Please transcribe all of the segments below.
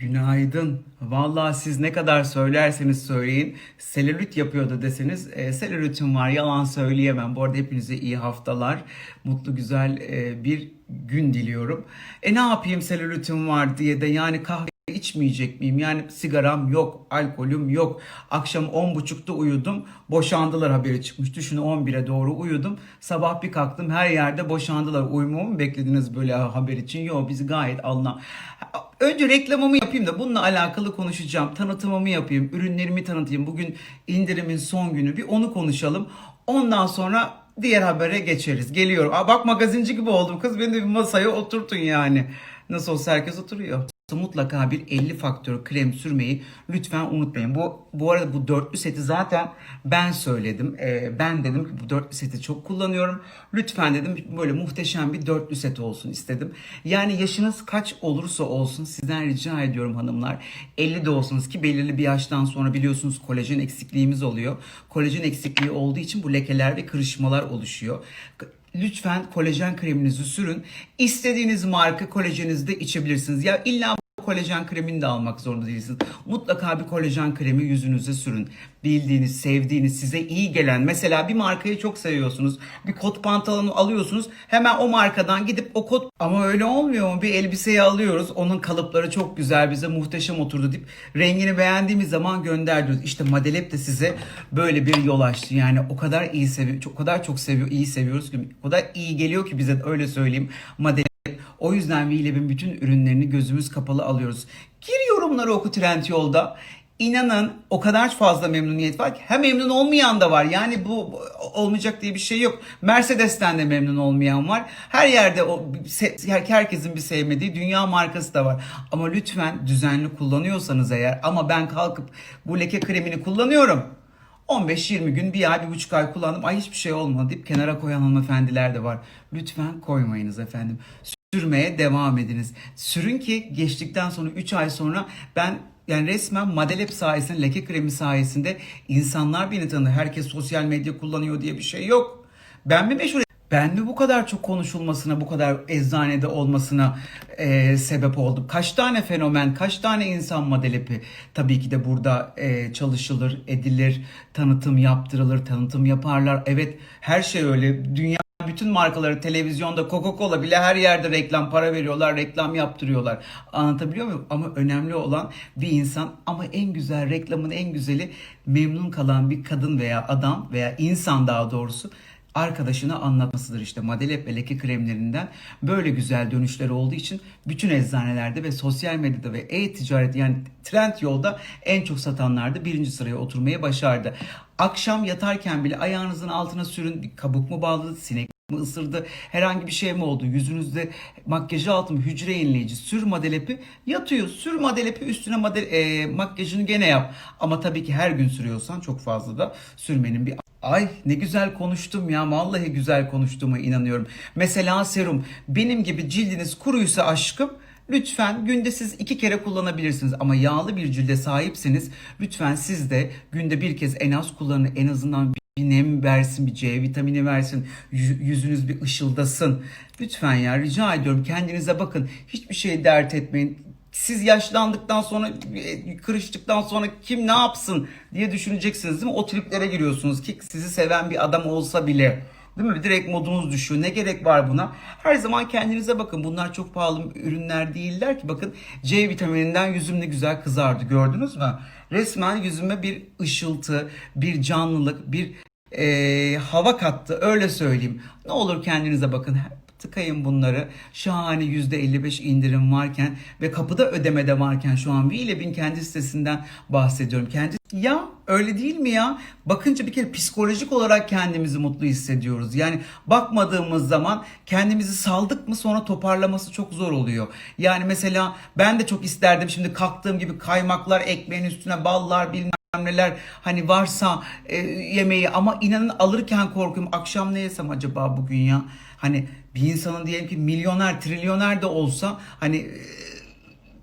Günaydın. Vallahi siz ne kadar söylerseniz söyleyin, selülit yapıyordu deseniz, e, selülitim var, yalan söyleyemem. Bu arada hepinize iyi haftalar, mutlu güzel e, bir gün diliyorum. E ne yapayım selülitim var diye de yani kahve içmeyecek miyim? Yani sigaram yok, alkolüm yok. Akşam 10.30'da uyudum. Boşandılar haberi çıkmış. Düşünün 11'e doğru uyudum. Sabah bir kalktım her yerde boşandılar. Uyumamı mı beklediniz böyle haber için? Yok bizi gayet alına. Önce reklamımı yapayım da bununla alakalı konuşacağım. Tanıtımımı yapayım, ürünlerimi tanıtayım. Bugün indirimin son günü. Bir onu konuşalım. Ondan sonra diğer habere geçeriz. Geliyorum. Aa, bak magazinci gibi oldum. Kız beni de bir masaya oturtun yani. Nasıl olsa herkes oturuyor. Mutlaka bir 50 faktör krem sürmeyi lütfen unutmayın. Bu bu arada bu dörtlü seti zaten ben söyledim. Ee, ben dedim ki bu dörtlü seti çok kullanıyorum. Lütfen dedim böyle muhteşem bir dörtlü set olsun istedim. Yani yaşınız kaç olursa olsun sizden rica ediyorum hanımlar. 50 de olsanız ki belirli bir yaştan sonra biliyorsunuz kolajen eksikliğimiz oluyor. Kolajen eksikliği olduğu için bu lekeler ve kırışmalar oluşuyor. Lütfen kolajen kreminizi sürün. İstediğiniz marka kolajeninizi de içebilirsiniz. Ya illa kolajen kremini de almak zorunda değilsiniz. Mutlaka bir kolajen kremi yüzünüze sürün. Bildiğiniz, sevdiğiniz, size iyi gelen. Mesela bir markayı çok seviyorsunuz. Bir kot pantolonu alıyorsunuz. Hemen o markadan gidip o kot... Ama öyle olmuyor mu? Bir elbiseyi alıyoruz. Onun kalıpları çok güzel. Bize muhteşem oturdu deyip rengini beğendiğimiz zaman gönderiyoruz. İşte Madelep de size böyle bir yol açtı. Yani o kadar iyi seviyor, o kadar çok seviyor, iyi seviyoruz ki o kadar iyi geliyor ki bize öyle söyleyeyim. Madelep o yüzden Vileb'in bütün ürünlerini gözümüz kapalı alıyoruz. Gir yorumları oku Trendyol'da. İnanın o kadar fazla memnuniyet var ki hem memnun olmayan da var. Yani bu olmayacak diye bir şey yok. Mercedes'ten de memnun olmayan var. Her yerde o herkesin bir sevmediği dünya markası da var. Ama lütfen düzenli kullanıyorsanız eğer ama ben kalkıp bu leke kremini kullanıyorum. 15-20 gün, bir ay, bir buçuk ay kullandım. Ay hiçbir şey olmadı deyip kenara koyan hanımefendiler de var. Lütfen koymayınız efendim. Sürmeye devam ediniz. Sürün ki geçtikten sonra 3 ay sonra ben yani resmen Madelep sayesinde, leke kremi sayesinde insanlar beni tanıdı. Herkes sosyal medya kullanıyor diye bir şey yok. Ben mi meşhur ben mi bu kadar çok konuşulmasına, bu kadar eczanede olmasına e, sebep oldum? Kaç tane fenomen, kaç tane insan madelepi tabii ki de burada e, çalışılır, edilir, tanıtım yaptırılır, tanıtım yaparlar. Evet her şey öyle. Dünya bütün markaları televizyonda Coca-Cola bile her yerde reklam para veriyorlar, reklam yaptırıyorlar. Anlatabiliyor muyum? Ama önemli olan bir insan ama en güzel reklamın en güzeli memnun kalan bir kadın veya adam veya insan daha doğrusu arkadaşına anlatmasıdır işte Madelep ve leke kremlerinden böyle güzel dönüşleri olduğu için bütün eczanelerde ve sosyal medyada ve e-ticaret yani trend yolda en çok satanlarda birinci sıraya oturmayı başardı. Akşam yatarken bile ayağınızın altına sürün bir kabuk mu bağladı sinek mi ısırdı? Herhangi bir şey mi oldu? Yüzünüzde makyajı altı mı? Hücre yenileyici. Sür madelepi yatıyor. Sür madelepi üstüne madel, e, makyajını gene yap. Ama tabii ki her gün sürüyorsan çok fazla da sürmenin bir Ay ne güzel konuştum ya. Vallahi güzel konuştuğuma inanıyorum. Mesela serum. Benim gibi cildiniz kuruysa aşkım Lütfen günde siz iki kere kullanabilirsiniz. Ama yağlı bir cilde sahipseniz lütfen siz de günde bir kez en az kullanın. En azından bir nem versin, bir C vitamini versin, yü- yüzünüz bir ışıldasın. Lütfen ya rica ediyorum kendinize bakın. Hiçbir şey dert etmeyin. Siz yaşlandıktan sonra, e, kırıştıktan sonra kim ne yapsın diye düşüneceksiniz değil mi? O triplere giriyorsunuz ki sizi seven bir adam olsa bile. Değil mi? Direkt modunuz düşüyor. Ne gerek var buna? Her zaman kendinize bakın. Bunlar çok pahalı ürünler değiller ki. Bakın C vitamininden yüzüm ne güzel kızardı. Gördünüz mü? Resmen yüzüme bir ışıltı, bir canlılık, bir e, hava kattı. Öyle söyleyeyim. Ne olur kendinize bakın. Tıkayın bunları. Şahane %55 indirim varken ve kapıda ödemede varken şu an Vileb'in kendi sitesinden bahsediyorum. Kendi ya öyle değil mi ya? Bakınca bir kere psikolojik olarak kendimizi mutlu hissediyoruz. Yani bakmadığımız zaman kendimizi saldık mı sonra toparlaması çok zor oluyor. Yani mesela ben de çok isterdim şimdi kalktığım gibi kaymaklar, ekmeğin üstüne ballar bilmem neler hani varsa e, yemeği. Ama inanın alırken korkuyorum. Akşam ne yesem acaba bugün ya? Hani bir insanın diyelim ki milyoner trilyoner de olsa hani e,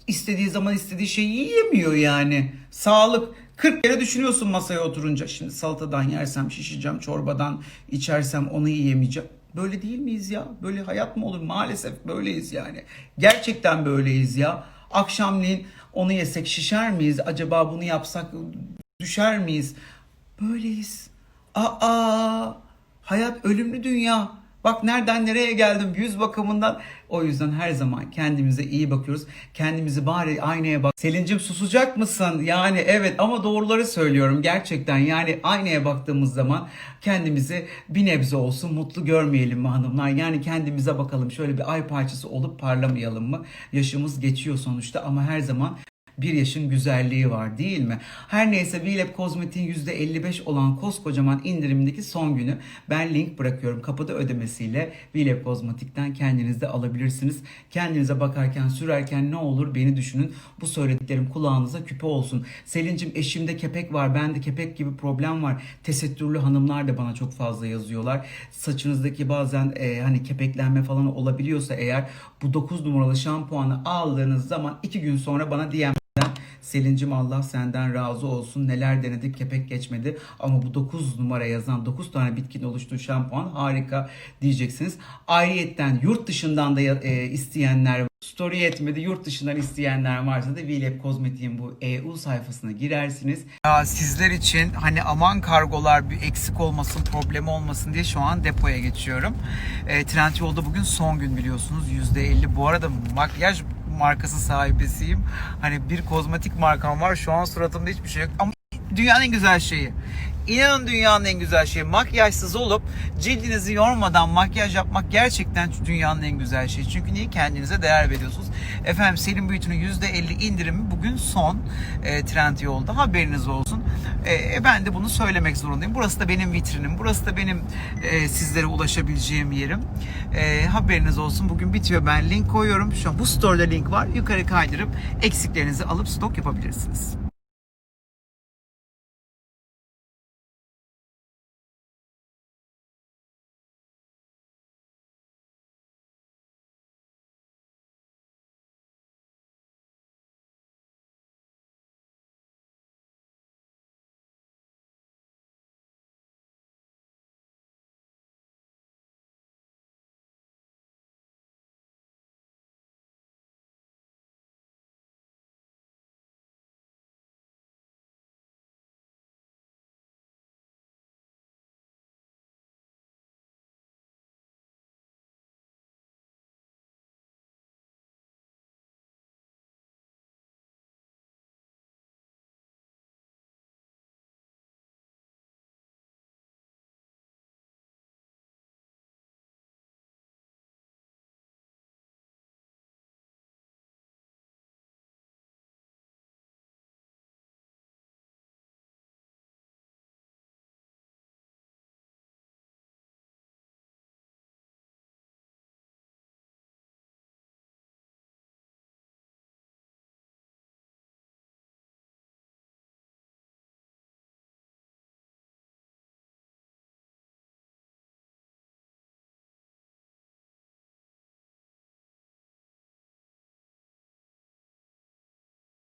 istediği zaman istediği şeyi yiyemiyor yani. Sağlık. 40 kere düşünüyorsun masaya oturunca. Şimdi salatadan yersem şişeceğim çorbadan içersem onu yiyemeyeceğim. Böyle değil miyiz ya? Böyle hayat mı olur? Maalesef böyleyiz yani. Gerçekten böyleyiz ya akşamleyin Onu yesek şişer miyiz? Acaba bunu yapsak düşer miyiz? Böyleyiz. Aa, hayat ölümlü dünya. Bak nereden nereye geldim yüz bakımından. O yüzden her zaman kendimize iyi bakıyoruz. Kendimizi bari aynaya bak. Selin'cim susacak mısın? Yani evet ama doğruları söylüyorum gerçekten. Yani aynaya baktığımız zaman kendimizi bir nebze olsun mutlu görmeyelim mi hanımlar? Yani kendimize bakalım. Şöyle bir ay parçası olup parlamayalım mı? Yaşımız geçiyor sonuçta ama her zaman bir yaşın güzelliği var değil mi? Her neyse Vilep Kozmetik'in %55 olan koskocaman indirimdeki son günü ben link bırakıyorum. Kapıda ödemesiyle Vilep Kozmetik'ten kendiniz de alabilirsiniz. Kendinize bakarken sürerken ne olur beni düşünün. Bu söylediklerim kulağınıza küpe olsun. Selin'cim eşimde kepek var. Bende kepek gibi problem var. Tesettürlü hanımlar da bana çok fazla yazıyorlar. Saçınızdaki bazen e, hani kepeklenme falan olabiliyorsa eğer bu 9 numaralı şampuanı aldığınız zaman 2 gün sonra bana DM Selin'cim Allah senden razı olsun. Neler denedik kepek geçmedi. Ama bu 9 numara yazan 9 tane bitkinin oluştuğu şampuan harika diyeceksiniz. Ayrıyetten yurt dışından da e, isteyenler Story yetmedi. Yurt dışından isteyenler varsa da Vilep Kozmetik'in bu EU sayfasına girersiniz. Ya sizler için hani aman kargolar bir eksik olmasın, problem olmasın diye şu an depoya geçiyorum. E, Trendyol'da bugün son gün biliyorsunuz %50. Bu arada makyaj markası sahibisiyim. Hani bir kozmetik markam var. Şu an suratımda hiçbir şey yok. Ama dünyanın en güzel şeyi. İnanın dünyanın en güzel şeyi. Makyajsız olup cildinizi yormadan makyaj yapmak gerçekten dünyanın en güzel şeyi. Çünkü niye kendinize değer veriyorsunuz? Efendim Selim Büyütü'nün %50 indirimi bugün son e, Trendyol'da. Haberiniz olsun. E, ben de bunu söylemek zorundayım. Burası da benim vitrinim. Burası da benim e, sizlere ulaşabileceğim yerim. E, haberiniz olsun. Bugün bitiyor. Ben link koyuyorum. Şu an bu store'da link var. Yukarı kaydırıp eksiklerinizi alıp stok yapabilirsiniz.